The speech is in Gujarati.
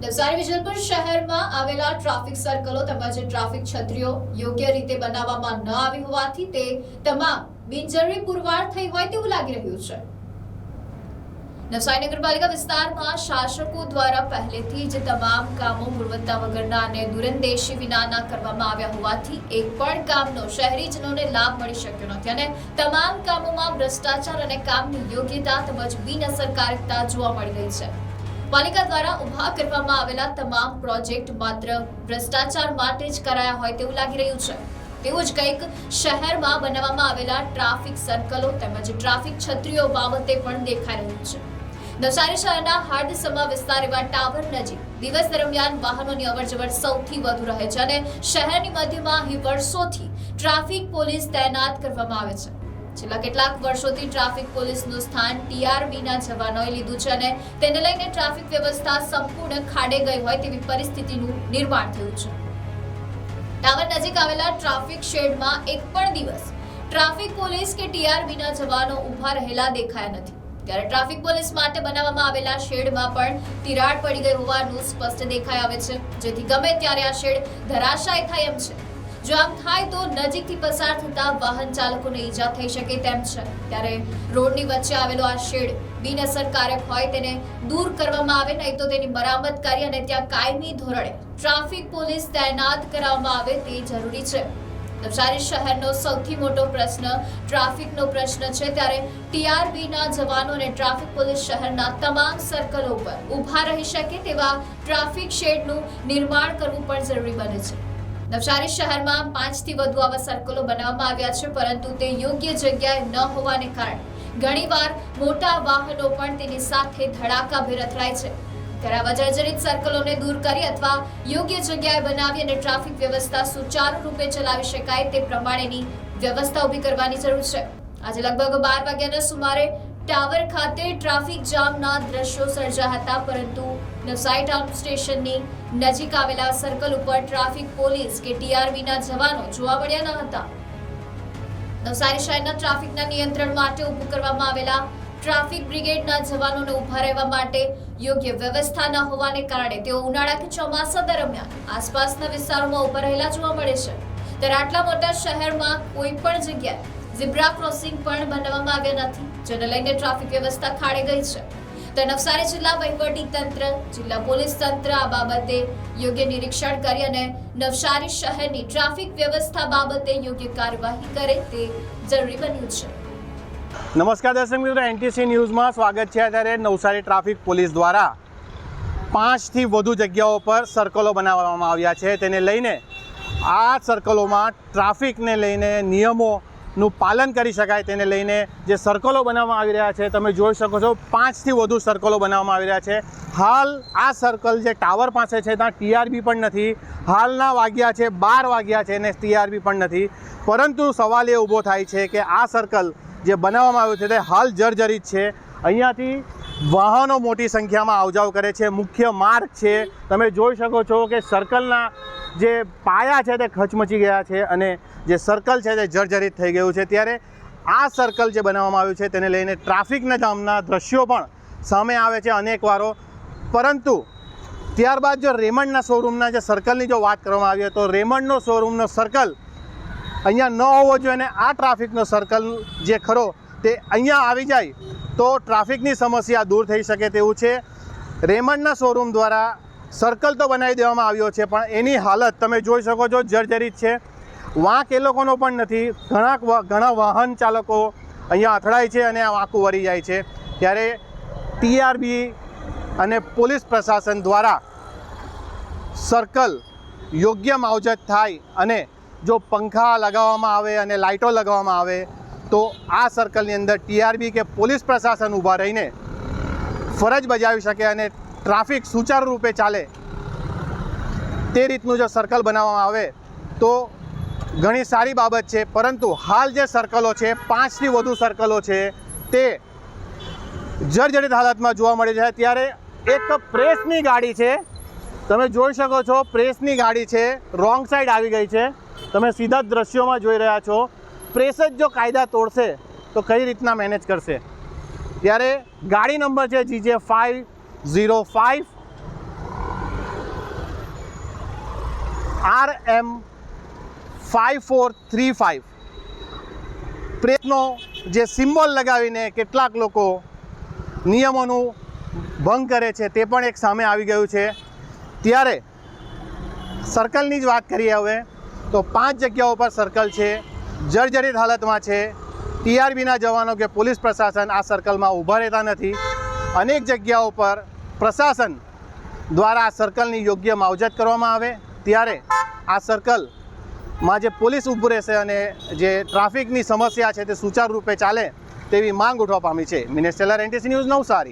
નવસારી વિજલપુર શહેરમાં આવેલા ટ્રાફિક સર્કલો તેમજ ટ્રાફિક છત્રીઓ યોગ્ય રીતે બનાવવામાં ન આવી હોવાથી તે તમામ બિનજરૂરી પુરવાર થઈ હોય તેવું લાગી રહ્યું છે. નવસારી નગરપાલિકા વિસ્તારમાં શાસકો દ્વારા પહેલેથી જ તમામ કામો ગુણવત્તા વગરના અને દૂરંદેશી વિનાના કરવામાં આવ્યા હોવાથી એક પણ કામનો શહેરીજનોને લાભ મળી શક્યો નથી અને તમામ કામોમાં ભ્રષ્ટાચાર અને કામની યોગ્યતા તેમજ બિનઅસરકારકતા જોવા મળી રહી છે. પાલિકા દ્વારા ઊભા કરવામાં આવેલા તમામ પ્રોજેક્ટ માત્ર ભ્રષ્ટાચાર માટે જ કરાયા હોય તેવું લાગી રહ્યું છે. તેવું જ કંઈક શહેરમાં બનાવવામાં આવેલા ટ્રાફિક સર્કલો તેમજ ટ્રાફિક છત્રીઓ બાબતે પણ દેખાઈ રહ્યું છે. નવસારી શહેરના હાર્દસમા વિસ્તાર એવા ટાવર નજીક દિવસ દરમિયાન વાહનોની અવરજવર સૌથી વધુ રહે છે અને શહેરની મધ્યમાં અહીં વર્ષોથી ટ્રાફિક પોલીસ તૈનાત કરવામાં આવે છે. છેલ્લા કેટલાક વર્ષોથી ટ્રાફિક પોલીસનું સ્થાન ટીઆરબીના જવાનોએ લીધું છે અને તેને લઈને ટ્રાફિક વ્યવસ્થા સંપૂર્ણ ખાડે ગઈ હોય તેવી પરિસ્થિતિનું નિર્માણ થયું છે. ટાવર નજીક આવેલા ટ્રાફિક શેડમાં એક પણ દિવસ ટ્રાફિક પોલીસ કે ટીઆરબીના જવાનો ઊભા રહેલા દેખાયા નથી. ત્યારે ટ્રાફિક પોલીસ માટે બનાવવામાં આવેલા શેડમાં પણ તિરાડ પડી ગઈ હોવાનું સ્પષ્ટ દેખાઈ આવે છે. જેથી ગમે ત્યારે આ શેડ ધરાશાય થાય એમ છે. જો આમ થાય તો નજીકથી પસાર થતા વાહન ચાલકોને ઈજા થઈ શકે તેમ છે. ત્યારે રોડની વચ્ચે આવેલો આ શેડ બિનઅસરકારક હોય તેને દૂર કરવામાં આવે, નહીં તો તેની મરામત કરી અને ત્યાં કાયમી ધોરણે ટ્રાફિક પોલીસ તૈનાત કરવામાં આવે તે જરૂરી છે. નવસારી શહેરનો સૌથી મોટો પ્રશ્ન ટ્રાફિકનો પ્રશ્ન છે. ત્યારે ટીઆરબીના જવાનો અને ટ્રાફિક પોલીસ શહેરના તમામ સર્કલો પર ઊભા રહી શકે તેવા ટ્રાફિક શેડનું નિર્માણ કરવું પણ જરૂરી બને છે. નવસારી શહેરમાં પાંચથી વધુ આવા સર્કલો બનાવવામાં આવ્યા છે, પરંતુ તે યોગ્ય જગ્યાએ ન હોવાને કારણે ઘણીવાર મોટા વાહનો પણ તેની સાથે ધડાકાભેર અથડાય છે. ત્યારે આવા જર્જરિત સર્કલોને દૂર કરી અથવા યોગ્ય જગ્યાએ બનાવી અને ટ્રાફિક વ્યવસ્થા સુચારુ રૂપે ચલાવી શકાય તે પ્રમાણેની વ્યવસ્થા ઊભી કરવાની જરૂર છે. આજે લગભગ બાર વાગ્યાના સુમારે ટાવર ખાતે ટ્રાફિક જામના દ્રશ્યો સર્જા હતા, પરંતુ નવસારી ટાઉન સ્ટેશનની નજીક આવેલા સર્કલ ઉપર ટ્રાફિક પોલીસ કે ટીઆરબીના જવાનો જોવા મળ્યા ન હતા. નવસારી શહેરના ટ્રાફિકના નિયંત્રણ માટે ઊભું કરવામાં આવેલા ટ્રાફિક બ્રિગેડના જવાનોને ઊભા રહેવા માટે યોગ્ય વ્યવસ્થા ન હોવાને કારણે તેઓ ઉનાળા કે ચોમાસા દરમિયાન આસપાસના વિસ્તારોમાં ઊભા રહેલા જોવા મળે છે. ત્યારે આટલા મોટા શહેરમાં કોઈ પણ જગ્યાએ ઝીબ્રા ક્રોસિંગ પણ બનાવવામાં આવ્યા નથી. જેને લઈને ટ્રાફિક વ્યવસ્થા ખાડે ગઈ છે. તો નવસારી જિલ્લા વહીવટી તંત્ર, જિલ્લા પોલીસ તંત્ર આ બાબતે યોગ્ય નિરીક્ષણ કરી અને નવસારી શહેરની ટ્રાફિક વ્યવસ્થા બાબતે યોગ્ય કાર્યવાહી કરે તે જરૂરી બન્યું છે. નમસ્કાર દર્શક મિત્રો, એનટીસી ન્યૂઝમાં સ્વાગત છે અત્યારે નવસારી ટ્રાફિક પોલીસ દ્વારા. પાંચથી વધુ જગ્યાઓ પર સર્કલો બનાવવામાં આવ્યા છે. તેને લઈને આ સર્કલોમાં ટ્રાફિકને લઈને નિયમોનું પાલન કરી શકાય તેને લઈને જે સર્કલો બનાવવામાં આવી રહ્યા છે, તમે જોઈ શકો છો પાંચથી વધુ સર્કલો બનાવવામાં આવી રહ્યા છે. હાલ આ સર્કલ જે ટાવર પાસે છે, ત્યાં ટીઆરબી પણ નથી. હાલના વાગ્યા છે, બાર વાગ્યા છે, ને ટીઆરબી પણ નથી. પરંતુ સવાલ એ ઊભો થાય છે કે આ સર્કલ જે બનાવવામાં આવ્યું છે, તે હાલ જર્જરિત છે. અહીંયાથી વાહનો મોટી સંખ્યામાં આવજાવ કરે છે. મુખ્ય માર્ગ છે. તમે જોઈ શકો છો કે સર્કલના જે પાયા છે તે ખચમચી ગયા છે અને જે સર્કલ છે તે જર્જરિત થઈ ગયું છે. ત્યારે આ સર્કલ જે બનાવવામાં આવ્યું છે તેને લઈને ટ્રાફિકના જામના દ્રશ્યો પણ સામે આવે છે અનેક વારો. પરંતુ ત્યારબાદ જો રેમંડના શોરૂમના જે સર્કલની જો વાત કરવામાં આવી તો રેમંડનો શોરૂમનો સર્કલ અહીંયા ન હોવો જોઈએ અને આ ટ્રાફિકનો સર્કલ જે ખરો તે અહીંયા આવી જાય તો ટ્રાફિકની સમસ્યા દૂર થઈ શકે તેવું છે. રેમંડના શોરૂમ દ્વારા સર્કલ તો બનાવી દેવામાં આવ્યો છે, પણ એની હાલત તમે જોઈ શકો છો, જર્જરિત છે. વાંક એ લોકોનો પણ નથી. ઘણા ઘણા વાહન ચાલકો અહીંયા અથડાય છે અને આ વાંકું વળી જાય છે. ત્યારે ટીઆરબી અને પોલીસ પ્રશાસન દ્વારા સર્કલ યોગ્ય માવજત થાય અને જો પંખા લગાવવામાં આવે અને લાઇટો લગાવવામાં આવે, તો આ સર્કલની અંદર ટીઆરબી કે પોલીસ પ્રશાસન ઊભા રહીને ફરજ બજાવી શકે અને ટ્રાફિક સુચારુ રૂપે ચાલે તે રીતનું જો સર્કલ બનાવવામાં આવે તો ઘણી સારી બાબત છે. પરંતુ હાલ જે સર્કલો છે, પાંચથી વધુ સર્કલો છે, તે જર્જરિત હાલતમાં જોવા મળે છે. ત્યારે એક પ્રેસની ગાડી છે. તમે જોઈ શકો છો, પ્રેસની ગાડી છે. રોંગ સાઈડ આવી ગઈ છે. તમે સીધા જ દ્રશ્યોમાં જોઈ રહ્યા છો. પ્રેસ જ જો કાયદા તોડશે, તો કઈ રીતના મેનેજ કરશે? ત્યારે ગાડી નંબર છે, GJ five zero five R M five four three five પ્રેતનો જે સિમ્બોલ લગાવીને કેટલાક લોકો નિયમોનું ભંગ કરે છે તે પણ એક સામે આવી ગયું છે. ત્યારે સર્કલની જ વાત કરીએ હવે, તો પાંચ જગ્યાઓ પર સર્કલ છે, જર્જરિત હાલતમાં છે. ટીઆરબીના જવાનો કે પોલીસ પ્રશાસન આ સર્કલમાં ઊભા રહેતા નથી. અનેક જગ્યાઓ પર પ્રશાસન દ્વારા આ સર્કલની યોગ્ય માવજત કરવામાં આવે. ત્યારે આ સર્કલમાં જે પોલીસ ઊભું રહેશે અને જે ટ્રાફિકની સમસ્યા છે તે સુચારુ રૂપે ચાલે તેવી માંગ ઉઠવા પામી છે. મિનેસ્ટેલર ટેલર એનટીસી ન્યૂઝ નવસારી.